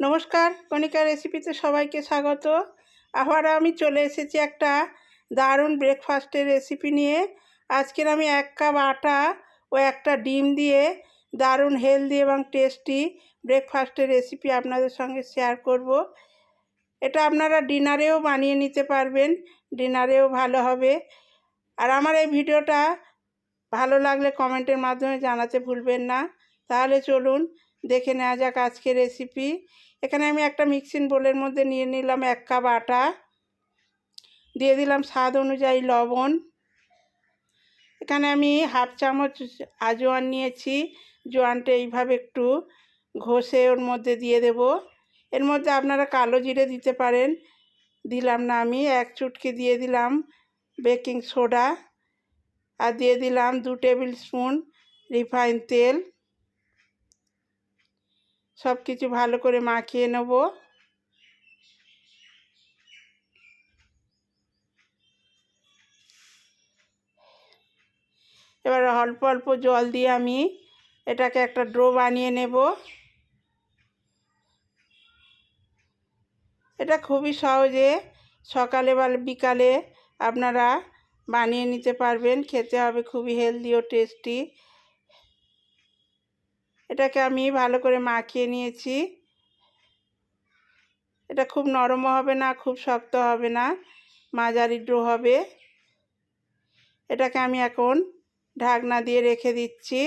নমস্কার কণিকা রেসিপিতে সবাইকে স্বাগত। আবার আমি চলে এসেছি একটা দারুণ ব্রেকফাস্টের রেসিপি নিয়ে। আজকের আমি এক কাপ আটা ও একটা ডিম দিয়ে দারুণ হেলদি এবং টেস্টি ব্রেকফাস্টের রেসিপি আপনাদের সঙ্গে শেয়ার করব। এটা আপনারা ডিনারেও বানিয়ে নিতে পারবেন ডিনারেও ভালো হবে। আর আমার এই ভিডিওটা ভালো লাগলে কমেন্টের মাধ্যমে জানাতে ভুলবেন না। তাহলে চলুন দেখে নেওয়া যাক আজকের রেসিপি এখানে আমি একটা মিক্সিং বোলের মধ্যে নিয়ে নিলাম এক কাপ আটা। দিয়ে দিলাম স্বাদ অনুযায়ী লবণ। এখানে আমি হাফ চামচ আজোয়ান নিয়েছি। জোয়ানটা এইভাবে একটু ঘষে ওর মধ্যে দিয়ে দেব। এর মধ্যে আপনারা কালো জিরে দিতে পারেন। দিলাম না আমি, এক চুটকি দিয়ে দিলাম বেকিং সোডা আর দিয়ে দিলাম দু টেবিল স্পুন রিফাইন তেল। সব কিছু ভালো করে মাখিয়ে নেব। এবার অল্প অল্প জল দিয়ে আমি এটাকে একটা ড্রো বানিয়ে নেব। এটা খুবই সহজে সকালে বা বিকালে আপনারা বানিয়ে নিতে পারবেন, খেতে হবে খুবই হেলদি ও টেস্টি এটাকে আমি ভালো করে মাখিয়ে নিয়েছি। এটা খুব নরমও হবে না, খুব শক্ত হবে না, মাঝারি ডো হবে। এটাকে আমি এখন ঢাকনা দিয়ে রেখে দিচ্ছি।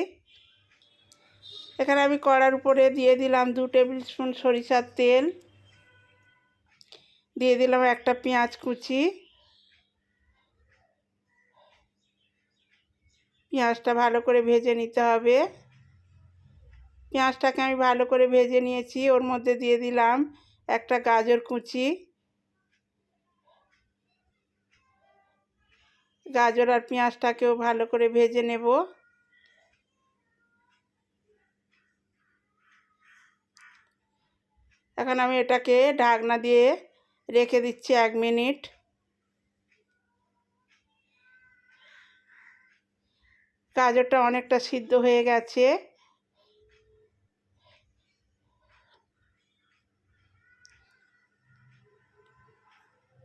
এখানে আমি কড়ার উপরে দিয়ে দিলাম দু টেবিল স্পুন সরিষার তেল। দিয়ে দিলাম একটা পেঁয়াজ কুচি। পেঁয়াজটা ভালো করে ভেজে নিতে হবে। পেঁয়াজটাকে আমি ভালো করে ভেজে নিয়েছি। ওর মধ্যে দিয়ে দিলাম একটা গাজর কুচি। গাজর আর পেঁয়াজটাকেও ভালো করে ভেজে নেব। এখন আমি এটাকে ঢাকনা দিয়ে রেখে দিচ্ছি এক মিনিট। গাজরটা অনেকটা সিদ্ধ হয়ে গেছে।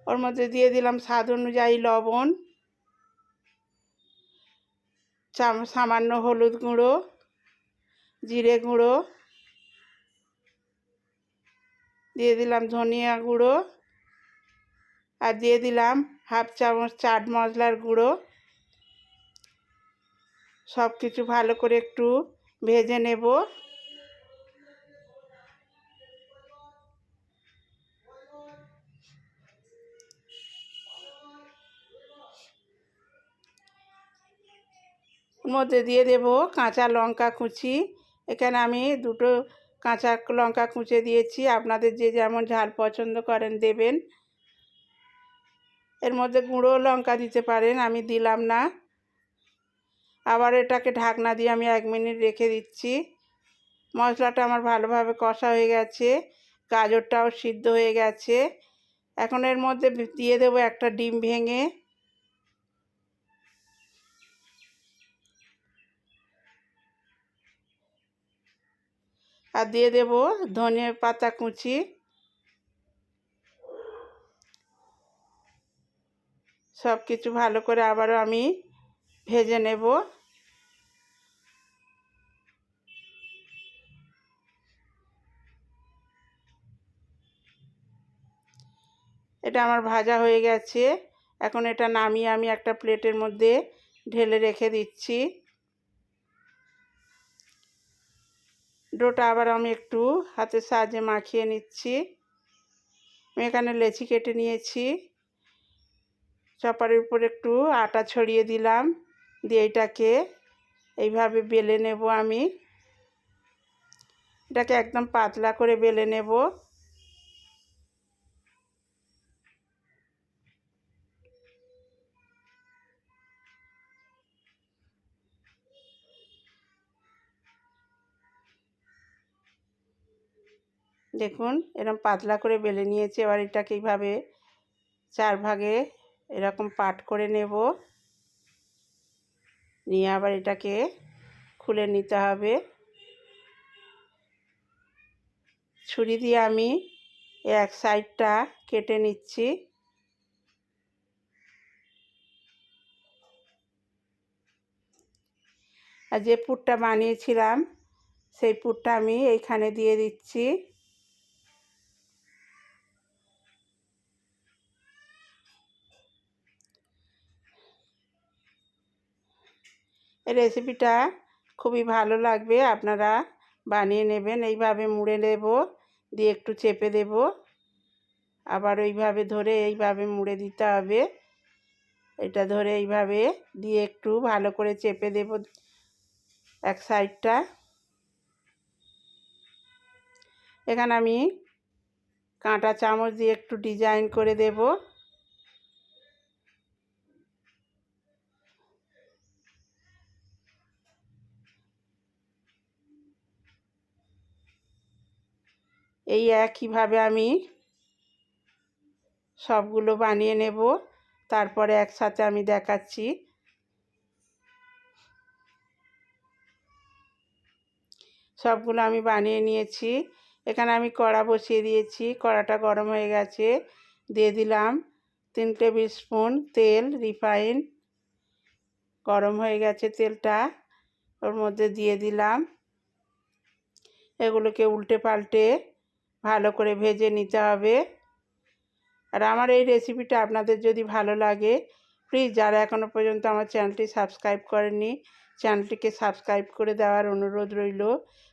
ওর মধ্যে দিয়ে দিলাম স্বাদ অনুযায়ী লবণ সামান্য হলুদ গুঁড়ো, জিরে গুঁড়ো, দিয়ে দিলাম ধনিয়া গুঁড়ো আর দিয়ে দিলাম হাফ চামচ চাট মশলার গুঁড়ো। সব কিছু ভালো করে একটু ভেজে নেব। মধ্যে দিয়ে দেব কাঁচা লঙ্কা কুচি। এখানে আমি দুটো কাঁচা লঙ্কা কুচে দিয়েছি। আপনাদের যে যেমন ঝাল পছন্দ করেন দেবেন। এর মধ্যে গুঁড়ো লঙ্কা দিতে পারেন, আমি দিলাম না। আবার এটাকে ঢাকনা দিয়ে আমি এক মিনিট রেখে দিচ্ছি। মশলাটা আমার ভালোভাবে কষা হয়ে গেছে, গাজরটাও সিদ্ধ হয়ে গেছে। এখন এর মধ্যে দিয়ে দেবো একটা ডিম ভেঙে। আর দিয়ে দেব ধনে পাতা কুচি। সব কিছু ভালো করে আবারও আমি ভেজে নেব। এটা আমার ভাজা হয়ে গেছে। এখন এটা নামিয়ে আমি একটা প্লেটের মধ্যে ঢেলে রেখে দিচ্ছি। ডোটা আবার আমি একটু হাতের সাহায্যে মাখিয়ে নিচ্ছি। আমি এখানে লেচি কেটে নিয়েছি। চপারের উপর একটু আটা ছড়িয়ে দিলাম। দিয়ে এটাকে এইভাবে বেলে নেব আমি। এটাকে একদম পাতলা করে বেলে নেব। দেখুন এরকম পাতলা করে বেলে নিয়েছে। এবার এটাকে এইভাবে চার ভাগে এরকম পাট করে নেব। নিয়ে আবার এটাকে খুলে নিতে হবে। ছুরি দিয়ে আমি এক সাইডটা কেটে নিচ্ছি। আর যে পুরটা বানিয়েছিলাম, সেই পুরটা আমি এইখানে দিয়ে দিচ্ছি। রেসিপিটা খুবই ভালো লাগবে, আপনারা বানিয়ে নেবেন। এইভাবে মুড়ে নেব, দিয়ে একটু চেপে দেব। আবার ওইভাবে ধরে এইভাবে মুড়ে দিতে হবে। এটা ধরে এইভাবে দিয়ে একটু ভালো করে চেপে দেব এক সাইডটা। এখানে আমি কাঁটা চামচ দিয়ে একটু ডিজাইন করে দেব। এই একইভাবে আমি সবগুলো বানিয়ে নেব। তারপরে একসাথে আমি দেখাচ্ছি। সবগুলো আমি বানিয়ে নিয়েছি। এখানে আমি কড়া বসিয়ে দিয়েছি। কড়াটা গরম হয়ে গেছে। দিয়ে দিলাম তিন টেবিল স্পুন তেল, রিফাইন। গরম হয়ে গেছে তেলটা। ওর মধ্যে দিয়ে দিলাম। এগুলোকে উল্টে পাল্টে ভালো করে ভেজে নিতে হবে। আর আমার এই রেসিপিটা আপনাদের যদি ভালো লাগে প্লিজ যারা এখনও পর্যন্ত আমার চ্যানেলটি সাবস্ক্রাইব করেনি চ্যানেলটিকে সাবস্ক্রাইব করে দেওয়ার অনুরোধ রইল।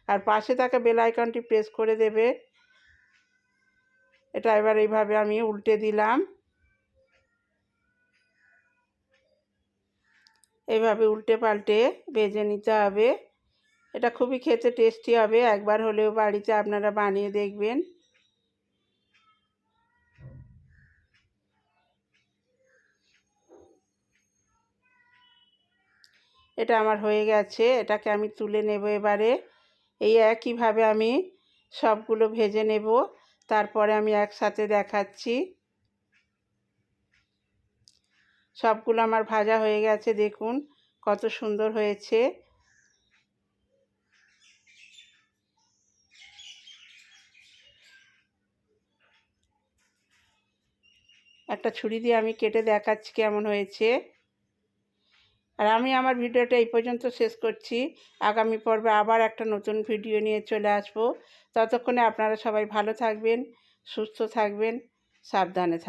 আর পাশে থাকা বেল আইকনটি প্রেস করে দেবে। এটা এবার এইভাবে আমি উল্টে দিলাম। এইভাবে উল্টে পাল্টে ভেজে নিতে হবে। এটা খুবই খেতে টেস্টি হবে, একবার হলেও বাড়িতে আপনারা বানিয়ে দেখবেন। এটা আমার হয়ে গেছে, এটাকে আমি তুলে নেব এবারে। এই একইভাবে আমি সবগুলো ভেজে নেব, তারপরে আমি একসাথে দেখাচ্ছি। সবগুলো আমার ভাজা হয়ে গেছে, দেখুন কত সুন্দর হয়েছে। একটা ছুরি দিয়ে আমি কেটে দেখাচ্ছি কেমন হয়েছে। আর আমি আমার ভিডিওটা এই পর্যন্ত শেষ করছি। আগামী পর্বে আবার একটা নতুন ভিডিও নিয়ে চলে আসব। ততক্ষণে আপনারা সবাই ভালো থাকবেন, সুস্থ থাকবেন, সাবধানে থাকবেন